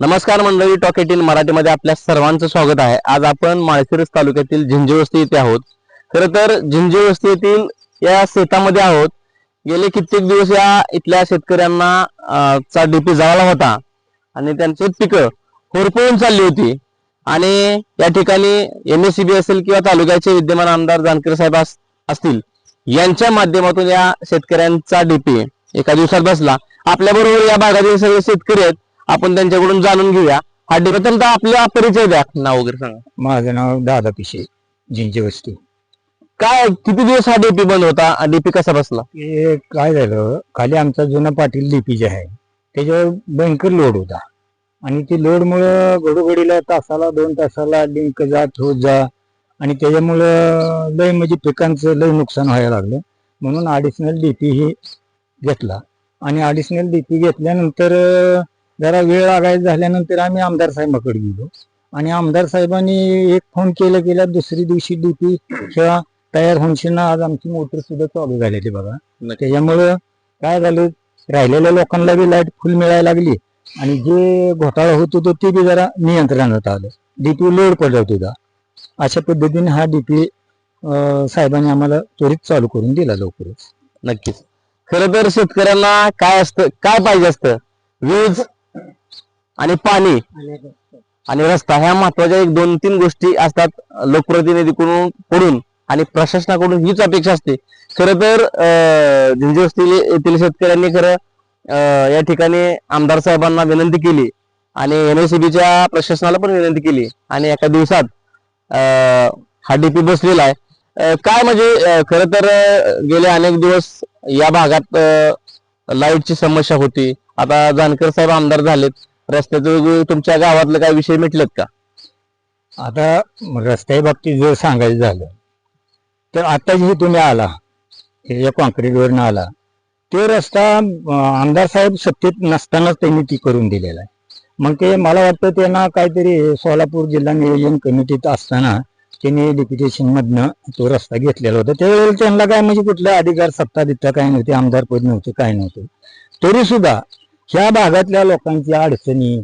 नमस्कार मंडळी talk eighteen मराठीमध्ये आपल्या सर्वांचं स्वागत आहे. आज आपण माळशिरस तालुक्यातील झिंजेवस्ती येथे आहोत. खर तर झिंजेवस्ती येथील या शेतामध्ये आहोत. गेले कित्येक दिवस या इथल्या शेतकऱ्यांना चा डीपी जळाला होता आणि त्यांची पिकं होरपळून चालली होती. आणि या ठिकाणी एम एस सी बी असेल किंवा तालुक्याचे विद्यमान आमदार जानकर साहेब असतील यांच्या माध्यमातून या शेतकऱ्यांचा डीपी एका दिवसात बसला. आपल्याबरोबर या भागातील सगळे शेतकरी आहेत. आपण त्यांच्याकडून जाणून घेऊया. हा डीपी प्रथमतः आपला परिचय द्या. नाव वगैरे सांगा. माझं नाव दादा पिशे जिंची वस्ती. काय किती दिवस हा डीपी बंद होता डीपी कसा बसला? ते काय झालं खाली आमचा जुना पाटील लिपी जे आहे त्याच्यावर भयंकर लोड होता. आणि ते लोडमुळं घडोघडीला तासाला दोन तासाला लिंक जा ठोस जा. आणि त्याच्यामुळं लय म्हणजे पिकांचं लय नुकसान व्हायला लागलं. म्हणून अडिशनल डीपी हे घेतला. आणि अडिशनल डीपी घेतल्यानंतर जरा वेळ लागायचा झाल्यानंतर आम्ही आमदार साहेबाकडे गेलो. आणि आमदार साहेबांनी एक फोन केला केला दुसरी दिवशी डीपी किंवा तयार होऊन आज आमची मोटर सुद्धा चालू झालेली बघा. त्याच्यामुळं काय झालं राहिलेल्या लोकांना बी लाइट फुल मिळायला लागली. आणि जे घोटाळा होत होतो ते बी जरा नियंत्रणात आलं. डीपी लोड पडत होता अशा पद्धतीने हा डीपी साहेबांनी आम्हाला त्वरित चालू करून दिला लवकरच. नक्कीच. खरं तर शेतकऱ्यांना काय असतं काय पाहिजे असतं? वीज आणि पाणी. आणि रस्ता ह्या महत्त्वाच्या एक दोन तीन गोष्टी असतात लोकप्रतिनिधीकडून कडून आणि प्रशासनाकडून हीच अपेक्षा असते. खरं तर अं, झिंजे वस्ती येथील शेतकऱ्यांनी खरं या ठिकाणी आमदार साहेबांना विनंती केली आणि एनएसीबीच्या प्रशासनाला पण विनंती केली आणि एका दिवसात अं, हा डीपी बसलेला आहे. काय म्हणजे खरं तर गेले अनेक दिवस या भागात लाईटची समस्या होती. आता जानकर साहेब आमदार झालेत. रस्त्याचं वगैरे तुमच्या गावातलं काही विषय मिटलेत का? आता रस्त्या बाबतीत जर सांगायचं झालं तर आता जे तुम्ही आला हे या कॉन्क्रीटवरनं आला ते रस्ता आमदार साहेब सत्तेत नसतानाच त्यांनी ती करून दिलेला आहे. मग ते मला वाटतं त्यांना काहीतरी सोलापूर जिल्हा नियोजन कमिटीत असताना त्यांनी डिप्युटेशन मधनं तो रस्ता घेतलेला होता. त्यावेळेला त्यांना काय म्हणजे कुठला अधिकार सत्ता दित्ता काय नव्हते आमदार पद नव्हते काय नव्हतं. तरी सुद्धा ह्या भागातल्या लोकांच्या अडचणी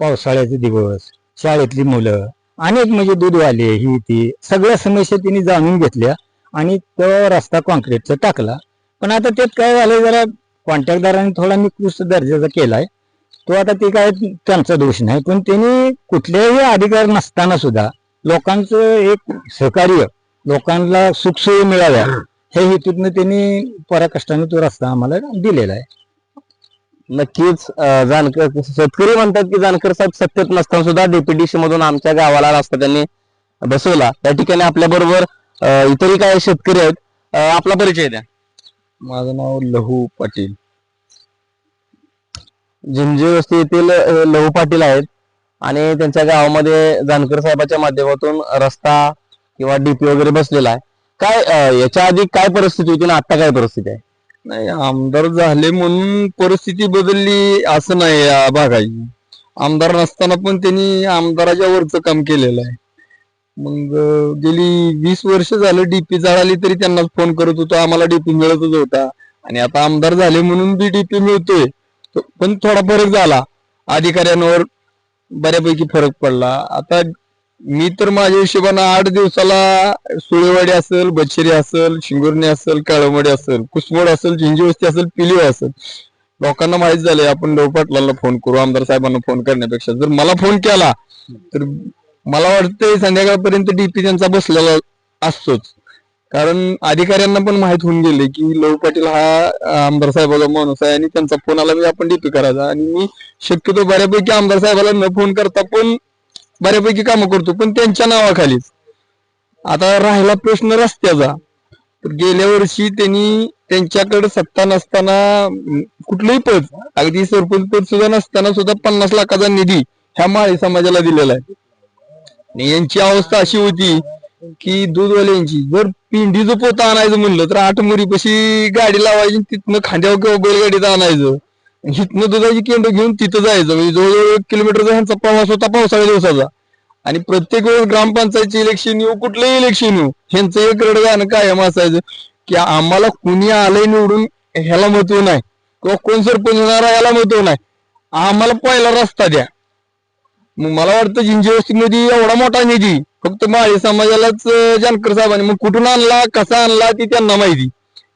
पावसाळ्याचे दिवस शाळेतली मुलं अनेक म्हणजे दूधवाले ही ती सगळ्या समस्या त्यांनी जाणून घेतल्या आणि तो रस्ता कॉन्क्रीटचा टाकला. पण आता त्यात काय झालं जरा कॉन्ट्रॅक्टदारांनी थोडा निकृष्ट दर्जाचा केलाय. तो आता ते काय त्यांचा दोष नाही. पण त्यांनी कुठल्याही अधिकार नसताना सुद्धा लोकांचं एक सहकार्य लोकांना सुखसोयी मिळाव्या हे हेतूतनं त्यांनी पराकष्टाने तो रस्ता आम्हाला दिलेला आहे. नक्कीच जानकर शेतकरी म्हणतात की जानकर साहेब सत्तेत नसताना सुद्धा डीपीडीसी मधून आमच्या गावाला रस्ता त्यांनी बसवला. त्या ठिकाणी आपल्या बरोबर इतरही काही शेतकरी आहेत. आपला परिचय द्या. माझं नाव लहू पाटील. झिंजे वस्ती येथील लहू पाटील आहेत आणि त्यांच्या गावामध्ये जानकर साहेबाच्या माध्यमातून रस्ता किंवा डीपी वगैरे बसलेला आहे. काय याच्या आधी काय परिस्थिती होती आणि आता काय परिस्थिती आहे? नाही आमदार झाले म्हणून परिस्थिती बदलली असं नाही या भागाची. आमदार नसताना पण त्यांनी आमदाराच्या वरचं काम केलेलं आहे. मग गेली वीस वर्ष झालं डीपी जळाली तरी त्यांना फोन करत होतो. आम्हाला डीपी मिळतच होता. आणि आता आमदार झाले म्हणून बी डीपी मिळतोय. पण थोडा फरक झाला. अधिकाऱ्यांवर बऱ्यापैकी फरक पडला. आता मी तर माझ्या हिशोबानं आठ दिवसाला सुळेवाडी असेल बचेरी असेल शिंगुर्णी असेल काळमडी असेल कुसमोड असेल झिंजीवस्ती असेल पिलीव असेल. लोकांना माहीत झालंय आपण देव फोन करू आमदार साहेबांना फोन करण्यापेक्षा. जर मला फोन केला तर मला वाटतंय संध्याकाळपर्यंत डीपी त्यांचा बसलेला असतोच. कारण अधिकाऱ्यांना पण माहीत होऊन गेले की लव पाटील हा आमदार साहेबाचा माणूस आहे आणि त्यांचा फोन आला मी आपण डीपी करायचा. आणि मी शक्यतो बऱ्यापैकी आमदार साहेबाला न फोन करता पण बऱ्यापैकी कामं करतो पण त्यांच्या नावाखालीच. आता राहिला प्रश्न रस्त्याचा. तर गेल्या वर्षी त्यांनी त्यांच्याकडे सत्ता नसताना कुठलंही पद अगदी सरपंच पद सुद्धा नसताना सुद्धा पन्नास लाखाचा निधी ह्या माळी समाजाला दिलेला आहे. आणि यांची अवस्था अशी होती की दूधवाल्यांची जर पिंडीचं पोतं आणायचं म्हणलं तर आठ मुरीपाशी गाडी लावायची तिथनं खांद्यावर किंवा बैलगाडीत आणायचं. हिथनं दुधाची केंद्र घेऊन तिथं जायचं. म्हणजे जवळजवळ एक किलोमीटरचा ह्यांचा प्रवास होता पावसाळ्या दिवसाचा. आणि प्रत्येक वेळेस ग्रामपंचायतचे इलेक्शन येऊ कुठलंही इलेक्शन येऊ ह्यांचं एक रडगाणं कायम असायचं की आम्हाला कुणी आलंय निवडून ह्याला महत्त्व नाही. किंवा कोण सरपंच होणार याला महत्त्व नाही. आम्हाला पहिला रस्ता द्या. मग मला वाटतं जिंजीवस्तीमध्ये एवढा मोठा निधी फक्त माळी समाजालाच जानकर साहेबांनी. मग कुठून आणला कसा आणला ती त्यांना माहिती.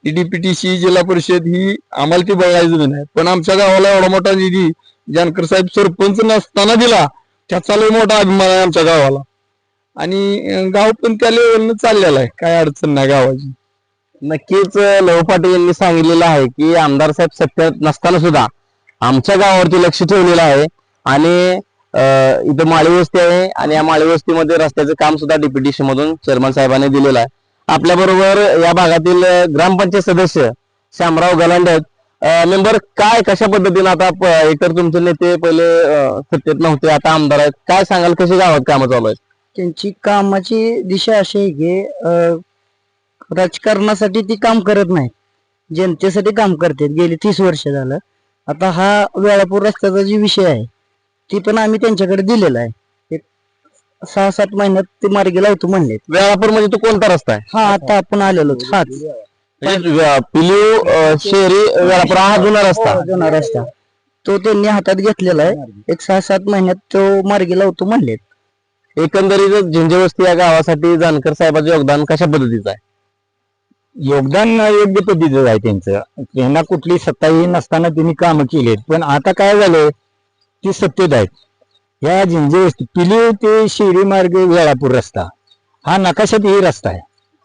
ती डीपीटीसी जिल्हा परिषद ही आम्हाला ती बघायचं बी नाही पण आमच्या गावाला एवढा मोठा निधी जानकर साहेब सरपंच नसताना दिला त्याचा लय मोठा अभिमान आहे आमच्या गावाला. आणि गाव पण त्या लेवलनं चाललेलं आहे. काय अडचण नाही गावाची. नक्कीच अं, पाटील यांनी सांगितलेलं आहे की आमदार साहेब सत्यात नसताना सुद्धा आमच्या गावावरती लक्ष ठेवलेलं आहे. आणि इथं माळी वस्ती आहे. आणि या माळी वस्तीमध्ये रस्त्याचं काम सुद्धा डीपीटीसी मधून चेअरमन साहेबांनी दिलेलं आहे. आपल्याबरोबर या भागातील ग्रामपंचायत सदस्य श्यामराव गलांडे आहेत. मेंबर काय कशा पद्धतीने आता एकतर तुमचे नेते पहिले सत्तेत नव्हते आता आमदार आहेत. काय सांगाल कशी गावात कामं चालू आहेत? त्यांची कामाची दिशा अशी आहे की राजकारणासाठी ती काम करत नाही जनतेसाठी काम करतात. गेली तीस वर्ष झालं. आता हा वेळापूर रस्त्याचा जी विषय आहे ती पण आम्ही त्यांच्याकडे दिलेला आहे. सहा सात महिन्यात ते मार्गी लावतो म्हणले. वेळापूर म्हणजे तो कोणता रस्ता आहे? हा आता आपण आलेलो हाच. म्हणजे पिलीव अं, शेरी वेळापूर हा जुना रस्ता. जुना रस्ता. तो त्यांनी हातात घेतलेला आहे. एक सहा सात महिन्यात तो मार्गी लावतो म्हणलेत एकंदरीत झिंजेवस्ती या गावासाठी जानकर साहेबांचं योगदान कशा पद्धतीचं आहे? योगदान योग्य पद्धतीचं आहे त्यांचं. त्यांना कुठली सत्ताही नसताना त्यांनी कामं केलीत पण आता काय झालंय ती सत्तेत आहेत. या जिंजे वस्ती पिली ते शिर्डी मार्ग वेळापूर रस्ता. हा नकाशातही रस्ता आहे.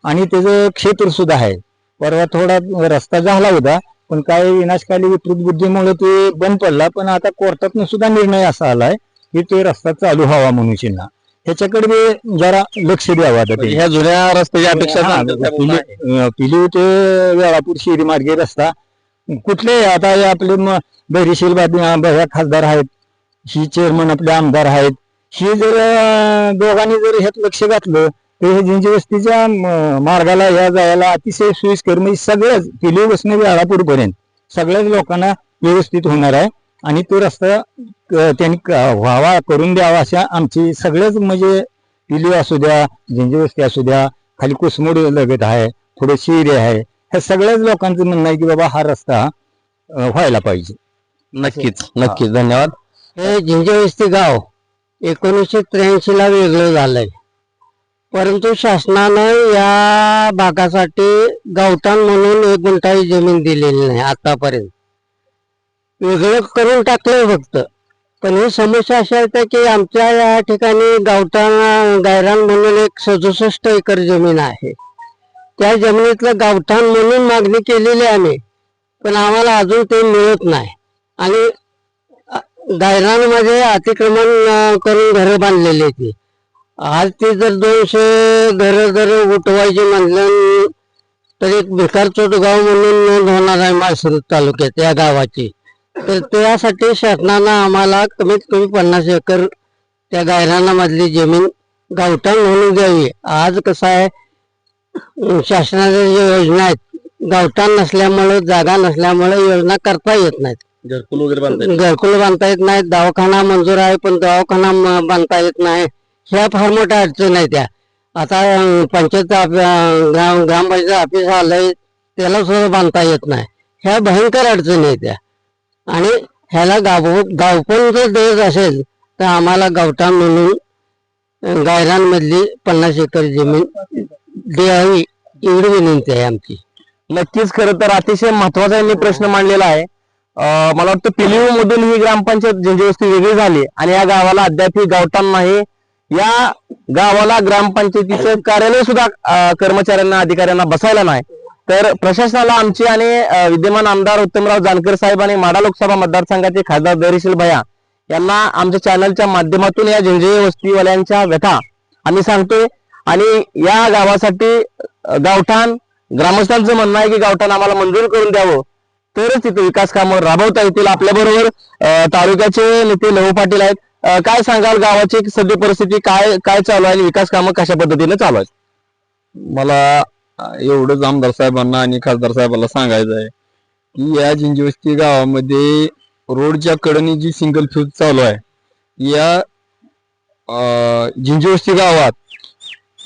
आणि त्याचं क्षेत्र सुद्धा आहे परवा थोडा रस्ता झाला होता पण काय विनाशकाली विकृत बुद्धीमुळे ते बंद पडला पण आता कोर्टातून सुद्धा निर्णय असा आलाय की ते रस्ता चालू व्हावा मनुष्यांना ह्याच्याकडे बी जरा लक्ष द्यावं आता. ह्या जुन्या रस्त्याची अपेक्षा हा. पिली ते वेळापूर शिरी मार्गे रस्ता. कुठले आता हे आपले धैर्यशील बाबी- खासदार आहेत. ही चेअरमन आपले आमदार आहेत. ही जर दोघांनी जर ह्यात लक्ष घातलं तर हे जिंजी वस्तीच्या मार्गाला या जायला अतिशय सोयीस्कर म्हणजे सगळ्याच पिली बसणं वेळापूर पर्यंत सगळ्याच लोकांना व्यवस्थित होणार आहे. आणि तो रस्ता त्यांनी व्हावा करून द्यावा अशा आमची सगळ्याच म्हणजे पिली असू द्या जिंजी वस्ती असू द्या खाली कुसमोड लगत आहे थोडं शिरे आहे ह्या सगळ्याच लोकांचं म्हणणं आहे की बाबा हा रस्ता व्हायला पाहिजे. नक्कीच नक्कीच. धन्यवाद. हे झिंजवस्ती गाव एकोणीसशे त्र्याऐंशीला वेगळं झालंय. परंतु शासनानं या भागासाठी गावठाण म्हणून एक गुंठाई जमीन दिलेली नाही आतापर्यंत. वेगळं करून टाकलंय फक्त. पण ही समस्या अशी आहे की आमच्या या ठिकाणी गावठाण गायरान म्हणून एक सदुसष्ट एकर जमीन आहे. त्या जमिनीतलं गावठाण म्हणून मागणी केलेली आहे आम्ही. पण आम्हाला अजून ते मिळत नाही. आणि गायरानमध्ये अतिक्रमण करून घरं बांधलेली ती आज ती जर दोनशे घरं जर उठवायची म्हणलं तर एक भिकारचोट गाव म्हणून नोंद होणार आहे माळशिरस तालुक्यात या गावाची. तर त्यासाठी शासनानं आम्हाला कमीत कमी पन्नास एकर त्या गायरानामधली जमीन गावठाण म्हणून द्यावी. आज कसं आहे शासनाच्या ज्या योजना आहेत गावठाण नसल्यामुळं जागा नसल्यामुळे योजना करता येत नाहीत. घरकुल वगैरे बांधताय घरकुल बांधता येत नाही दवाखाना मंजूर आहे पण दवाखाना म- बांधता येत नाही. ह्या फार मोठ्या अडचण आहे त्या. आता अं, पंचायत ऑफि- अं, ग्राम ग्रामपंचायत ऑफिस आलंय त्याला सुद्धा बांधता येत नाही. ह्या भयंकर अडचणी आहेत त्या. आणि ह्याला गाव गावपण जर देत असेल तर आम्हाला गावठाण म्हणून अं, गायरानमधली पन्नास एकर जमीन द्यावी एवढी विनंती आहे आमची. नक्कीच खरं तर अतिशय महत्त्वाचा यांनी प्रश्न मांडलेला आहे. मला वाटतं पिलिओ मधून ही ग्रामपंचायत झिंजेवस्ती वेगळी झाली आणि या गावाला अद्याप गावठाण नाही. या गावाला ग्रामपंचायतीचं कार्यालय सुद्धा कर्मचाऱ्यांना अधिकाऱ्यांना बसायला नाही. तर प्रशासनाला आमची आणि विद्यमान आमदार उत्तमराव जानकर साहेब आणि माडा लोकसभा मतदारसंघाचे खासदार धैर्यशील भया यांना आमच्या चॅनलच्या माध्यमातून या झिंजे वस्तीवाल्यांच्या व्यथा आम्ही सांगतोय. आणि या गावासाठी गावठाण ग्रामस्थांचं म्हणणं आहे की गावठाण आम्हाला मंजूर करून द्यावं. तरच तिथे विकास कामं राबवता येतील आपल्याबरोबर तालुक्याचे नेते लहू पाटील आहेत. काय सांगाल गावाची सध्या परिस्थिती? काय काय चालू आहे आणि विकास कामं कशा पद्धतीने चालू आहेत? मला एवढंच आमदार साहेबांना आणि खासदार साहेबांना सांगायचं आहे की या जिंजीवस्ती गावामध्ये रोडच्या कडनी जी सिंगल फ्यूज चालू आहे या जिंजीवस्ती गावात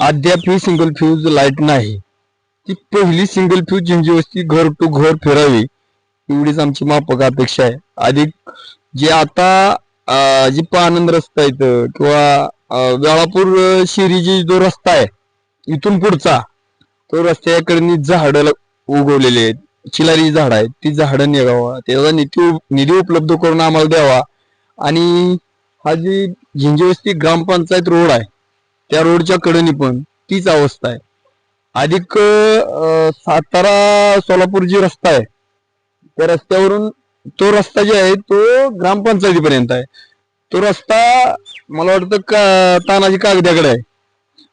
अद्याप ही सिंगल फ्यूज लाइट नाही. ती पहिली सिंगल फ्यूज जिंजीवस्ती घर टू घर फिरावी. एवढीच आमची माफक अपेक्षा आहे. अधिक जे आता जी पानंद रस्ता आहे किंवा वेळापूर शिरी जी जो रस्ता आहे इथून पुढचा तो रस्त्याकडे झाडं उगवलेली आहेत. चिलारी झाड आहेत ती झाडं निघावा त्याचा निधी निधी उपलब्ध करून आम्हाला द्यावा. आणि हा जी झिंजवस्ती ग्रामपंचायत रोड आहे त्या रोडच्या कडेने पण तीच अवस्था आहे. अधिक सातारा सोलापूर जी रस्ता आहे त्या रस्त्यावरून तो रस्ता जे आहे तो ग्रामपंचायतीपर्यंत आहे. तो रस्ता मला वाटतं का तानाजी कागद्याकडे आहे.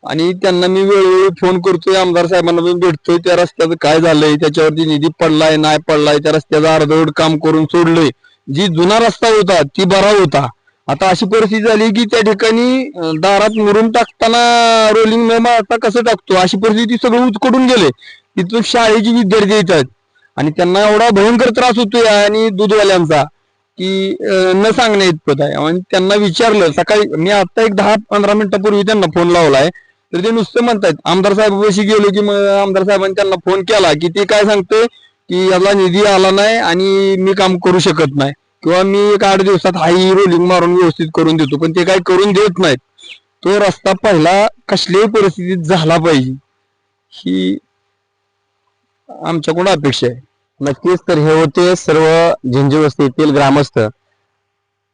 आणि त्यांना मी वेळोवेळी फोन करतोय आमदार साहेबांना पण भेटतोय त्या रस्त्याचं काय झालंय त्याच्यावरती निधी पडलाय नाही पडलाय त्या रस्त्याचं अर्धवट काम करून सोडलंय. जी जुना रस्ता होता ती बरा होता. आता अशी परिस्थिती झाली की त्या ठिकाणी दारात मुरून टाकताना रोलिंग न मारता कसं टाकतो? अशी परिस्थिती सगळं उचकडून गेले तिथून शाळेची विद्यार्थी येतात. आणि त्यांना एवढा भयंकर त्रास होतोय आणि दूधवाल्यांचा की न सांगण्या इतपत आहे. आणि त्यांना विचारलं सकाळी मी आता एक दहा पंधरा मिनिटापूर्वी त्यांना फोन लावलाय तर ते नुसतं म्हणतायत आमदार साहेबापाशी गेलो की मग आमदार साहेबांनी त्यांना फोन केला की ते काय सांगते की याला निधी आला नाही आणि मी काम करू शकत नाही. किंवा मी एक आठ दिवसात हाई रोलिंग मारून व्यवस्थित करून देतो पण ते काय करून देत नाहीत. तो रस्ता पहिला कसल्याही परिस्थितीत झाला पाहिजे. ही आमच्याकडून अपेक्षा आहे. नक्कीच तर हे होते सर्व झिंजी वस्तीतील ग्रामस्थ.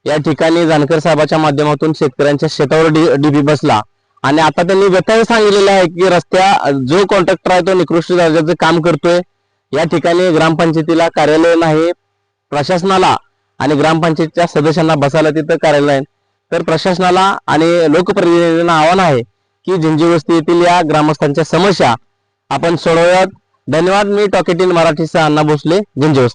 या ठिकाणी जानकर साहेबाच्या माध्यमातून शेतकऱ्यांच्या शेतावर डीबी बसला. आणि आता त्यांनी व्यथा सांगितलेलं आहे की रस्त्या जो कॉन्ट्रॅक्टर आहे तो निकृष्ट दर्जाचं काम करतोय. या ठिकाणी ग्रामपंचायतीला कार्यालय नाही प्रशासनाला आणि ग्रामपंचायतच्या सदस्यांना बसायला तिथं कार्यालय आहे. तर प्रशासनाला आणि लोकप्रतिनिधींना आव्हान आहे की झिंजी वस्ती येथील या ग्रामस्थांच्या समस्या आपण सोडवूयात. धन्यवाद मी टॉकेटिन मराठीचा अण्णा भोसले झिंजी